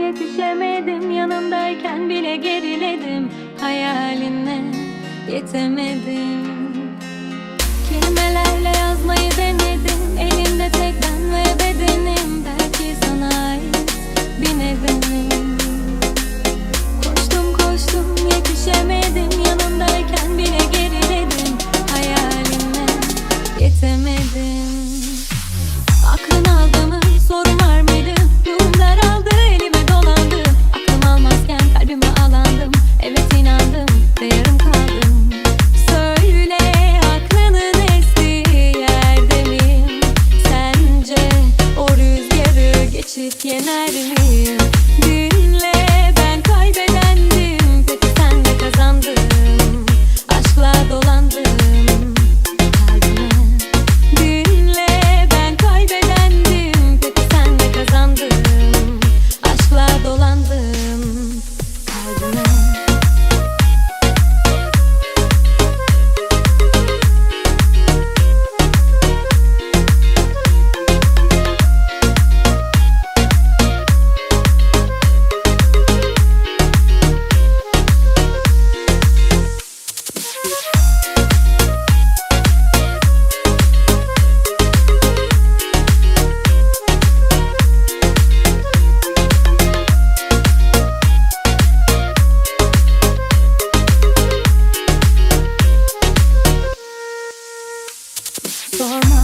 Yetişemedim Yanındayken bile geriledim. Hayaline yetemedim. for my